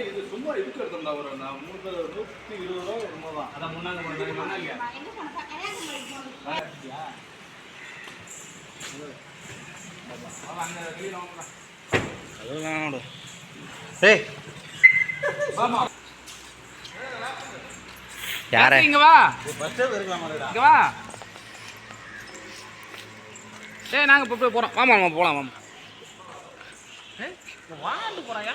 இது சும்மா இதுக்கு எடுத்தோம்டா ஒரு நான் மூணு நூற்றி இருபது ரூபா என்னமோ தான் அதான் முன்னாங்க முன்னாங்க ஏய் யார இங்க வா இங்க வா. ஏய் நாங்க இப்போ போய் போறோம். வாமா வாமா போலாம் வாமா ஏய் வாண்டு போறாயா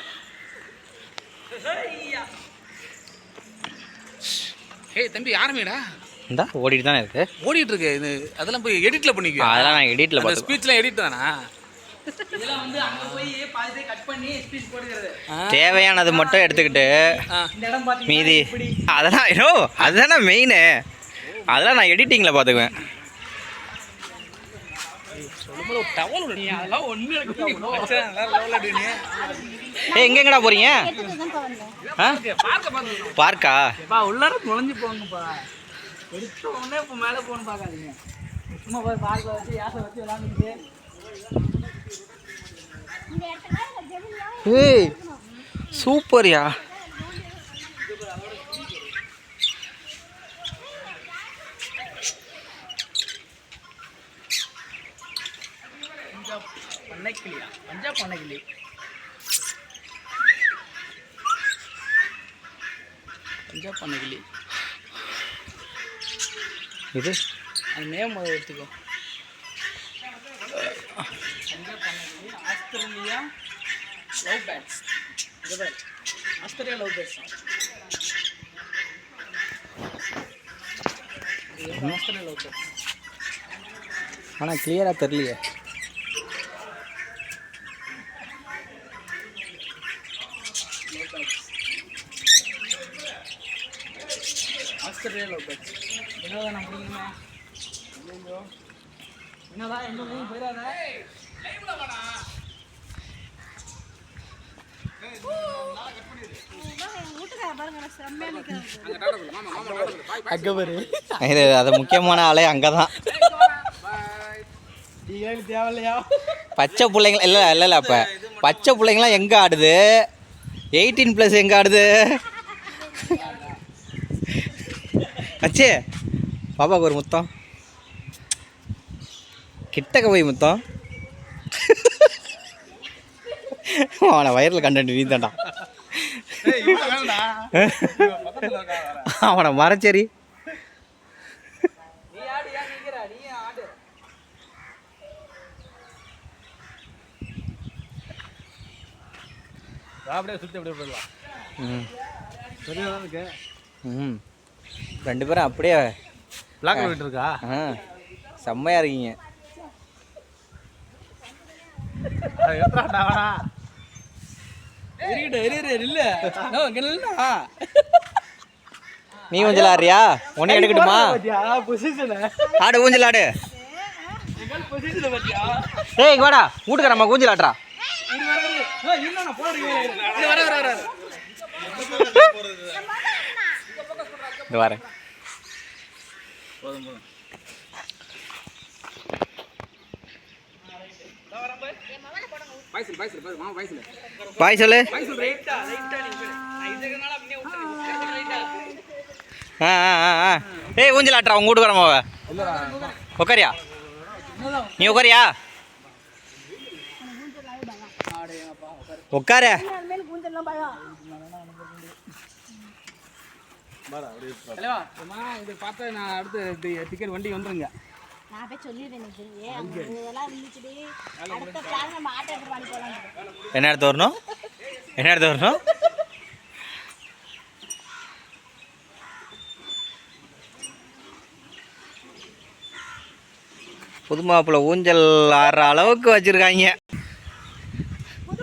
ஏய் தம்பி யாருமேடா இந்தா ஓடிட்டு தானே இருக்கு. ஓடிட்டு இருக்கு இது அதெல்லாம் போய் எடிட்ல பண்ணிக்கோ அதெல்லாம் நான் எடிட்ல அந்த பார்த்து ஸ்பீச்லாம் எடிட் தானா? இதெல்லாம் வந்து அங்க போய் பாதி பேர் கட் பண்ணி ஸ்பீச் போடுகிறது தேவையானது மட்டும் எடுத்துக்கிட்டு இந்த இடம் பாத்தீங்கன்னா மீதி. அதெல்லாம் அதுதானே மெயின் அதெல்லாம் நான் எடிட்டிங்கில் பார்த்துக்குவேன். டவல் நீ அதெல்லாம் ஒண்ணு எடுக்க ஏய் எங்கெங்கடா போறீங்க? ஆ? பார்க்க பார்க்க பார்க்கா? பா உள்ளார நுழைஞ்சு போங்கப்பா. எடுத்த உடனே இப்போ மேலே போகணும் பார்க்காதீங்க. சும்மா போய் பார்க்க வச்சு யாசை வச்சு விளாண்டுட்டு ஏய் சூப்பர்யா. பண்ணைக்கிளி பஞ்சாப் பண்ணைக்கிளி இது? அது நேம் எடுத்துக்கோ. Punjab பண்ணைக்கிளி Australia love birds. Australia love birds. Australia love birds. ஆனால் கிளியராக தெரியலையே. ஆஸ்திரேலியா லவ் பேட்ஸ் என்னதான் நான் முடியுமா ஐயோ என்னதான் எந்த மூணு போயிடாத அங்கே பாரு இது அது முக்கியமான ஆளே அங்கே தான் டீகளுக்கு தேவையில்லையா பச்சை பிள்ளைங்க இல்லை இல்லை இல்லை அப்போ பச்சை பிள்ளைங்களாம் எங்கே ஆடுது? எயிட்டீன் ப்ளஸ் எங்கே ஆடுது? அச்சே பாப்பாவுக்கு ஒரு முத்தம். கிட்டக்க போய் முத்தம். அவனை வயரில் கண்டென்ட் நீ வேற. அவனை மறைச்சேரி நீ ஆடு ஏன் நிற்கிற நீ ஆடு அப்படியே சுற்றி அப்படியே போயிடலாம். ம் சரியா தான் இருக்கு. ம் ரெண்டு பேரும் அப்படியே போயிட்டு இருக்கா? ஆ. செம்மையாக இருக்கீங்க. நோ ஊஞ்சல் ஆடுறியா? உன்னை எடுக்கட்டுமா? ஆடு ஊஞ்சல் ஆடு. ஏய் வாடா. வீட்டுக்காரம்மா ஊஞ்சல் ஆடுறா. இது வர வர ஏய் இல்ல நான் போறீங்க வர வர வர. இந்த வரேன் போதும் போதும். பாய்சல் ஆ ஆ ஏய் ஊஞ்சல் ஆட்டுறா உங்க வீட்டுக்காரம்மாவ உக்காரியா? நீ உக்காரியா? உட்கார. பார்த்தா நான் அடுத்து டிக்கெட் வண்டி வந்துருங்க. நான் போய். என்ன எடுத்து வரணும்? என்ன எடுத்து வரணும்? புது மாப்பிள்ளை ஊஞ்சல் ஆடுற அளவுக்கு வச்சிருக்காங்க புது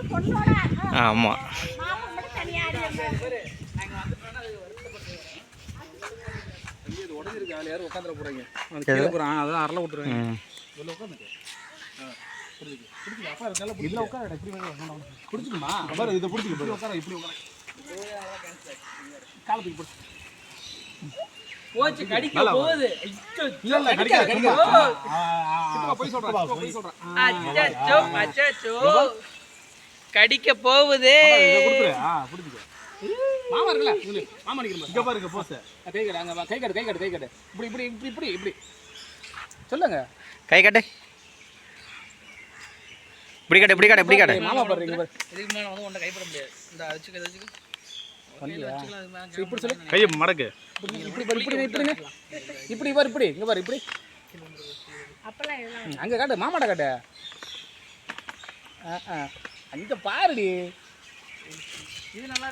பொண்ணோட ஆ, ஆமாம் மாமன் மட்டும் தனியா ஆடி வந்தாரு. இது உடஞ்சிருக்கு அதில் யாரும் உட்காந்துட போகிறீங்க இதில் உட்கார இப்படி பிடிச்சிக்குமா பாரு இதை பிடிச்சிக்க உட்கார இப்படி உட்கார. காலத்துக்கு போட்டு போச்சு கடிக்க போகுது. இல்ல இல்ல ஆ. சித்தப்பா போய் சொல்றேன் போய் சொல்றேன் அச்சச்சோ அச்சச்சோ கடிக்க போகுது. மாமா இருக்குல்ல மாமா நிக்கிறேன் இங்க பாருங்க போஸ் கை கட்டு அங்க. கை கட்டு கை கட்டு கை கட்டு இப்படி இப்படி இப்படி இப்படி இப்படி. சொல்லுங்க. கை கட்டு. இப்படி கட்டு இப்படி கட்டு இப்படி கட்டு. மாமா பாருங்க பாரு. இதுக்கு மேல வந்து கைப்பட முடியாது. இந்த இப்படி சொல்லு. கையை மடக்கு. இப்படி இப்படி பாரு, இப்படி இப்படிங்க இப்படி பாரு இப்படி. இங்க பாரு இப்படி. அப்பெல்லாம் இதெல்லாம் ம், அங்க காட்டு மாமாட்ட காட்டு. ஆ, ஆ. அங்கே பாருடி. இது நல்லா